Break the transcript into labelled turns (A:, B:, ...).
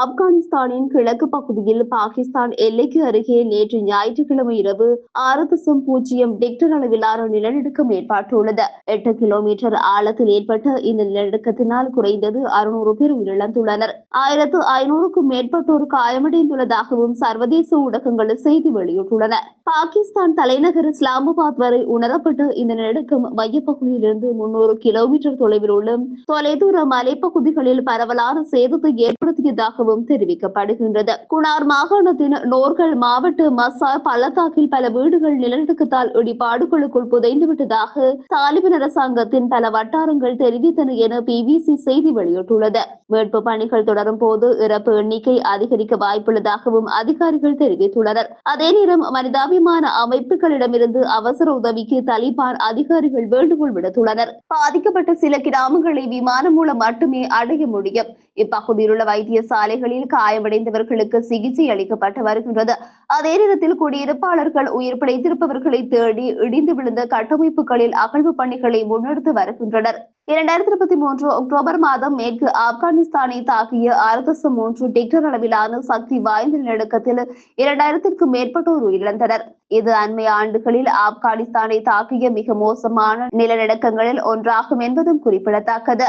A: ஆப்கானிஸ்தானின் கிழக்கு பகுதியில் பாகிஸ்தான் எல்லைக்கு அருகே நேற்று ஞாயிற்றுக்கிழமை இரவு ஆறு தசம் பூஜ்ஜியம் டிக்டர் அளவிலான நிலநடுக்கம் ஏற்பட்டுள்ளது. எட்டு கிலோமீட்டர் ஆழத்தில் ஏற்பட்ட இந்த நிலநடுக்கத்தினால் குறைந்தது அறுநூறு பேர் உயிரிழந்துள்ளனர். ஆயிரத்து ஐநூறுக்கும் மேற்பட்டோர் காயமடைந்துள்ளதாகவும் சர்வதேச ஊடகங்கள் செய்தி வெளியிட்டுள்ளன. பாகிஸ்தான் தலைநகர் இஸ்லாமாபாத் வரை உணரப்பட்டு இந்த நடுக்கம் மையப்பகுதியிலிருந்து முன்னூறு கிலோமீட்டர் தொலைவில் உள்ள தொலைதூர மலைப்பகுதிகளில் பரவலான சேதத்தை ஏற்படுத்தியதாகவும் தெரிவிக்கப்படுகின்றது. குணார் மாகாணத்தின் நோர்கள் மாவட்ட மசார் பள்ளத்தாக்கில் பல வீடுகள் நிலநடுக்கத்தால் இடிபாடுகளுக்குள் புதைந்துவிட்டதாக தாலிபன் அரசாங்கத்தின் பல வட்டாரங்கள் தெரிவித்தன என பிபிசி செய்தி வெளியிட்டுள்ளது. மீட்பு பணிகள் தொடரும் போது இறப்பு எண்ணிக்கை அதிகரிக்க வாய்ப்புள்ளதாகவும் அதிகாரிகள் தெரிவித்துள்ளனர். அதே நேரம் சுயாபிமான அமைப்புகளிடமிருந்து அவசர உதவிக்கு தலிபான் அதிகாரிகள் வேண்டுகோள் விடுத்துள்ளனர். பாதிக்கப்பட்ட சில கிராமங்களை விமானம் மூலம் மட்டுமே அடைய முடியும். இப்பகுதியில் உள்ள வைத்தியசாலைகளில் காயமடைந்தவர்களுக்கு சிகிச்சை அளிக்கப்பட்டு வருகின்றது. அதே நேரத்தில் குடியிருப்பாளர்கள் உயிர் பிழைத்திருப்பவர்களை தேடி இடிந்து விழுந்த கட்டமைப்புகளில் அகழ்வு பணிகளை முன்னெடுத்து வருகின்றனர். இரண்டாயிரத்தி இருபத்தி மூன்று அக்டோபர் மாதம் மேற்கு ஆப்கானிஸ்தானை தாக்கிய ஆறு மூன்று டிக்டர் அளவிலான சக்தி வாய்ந்த நிலநடுக்கத்தில் இரண்டாயிரத்திற்கும் மேற்பட்டோர் உயிரிழந்தனர். இது அண்மை ஆண்டுகளில் ஆப்கானிஸ்தானை தாக்கிய மிக மோசமான நிலநடுக்கங்களில் ஒன்றாகும் என்பதும் குறிப்பிடத்தக்கது.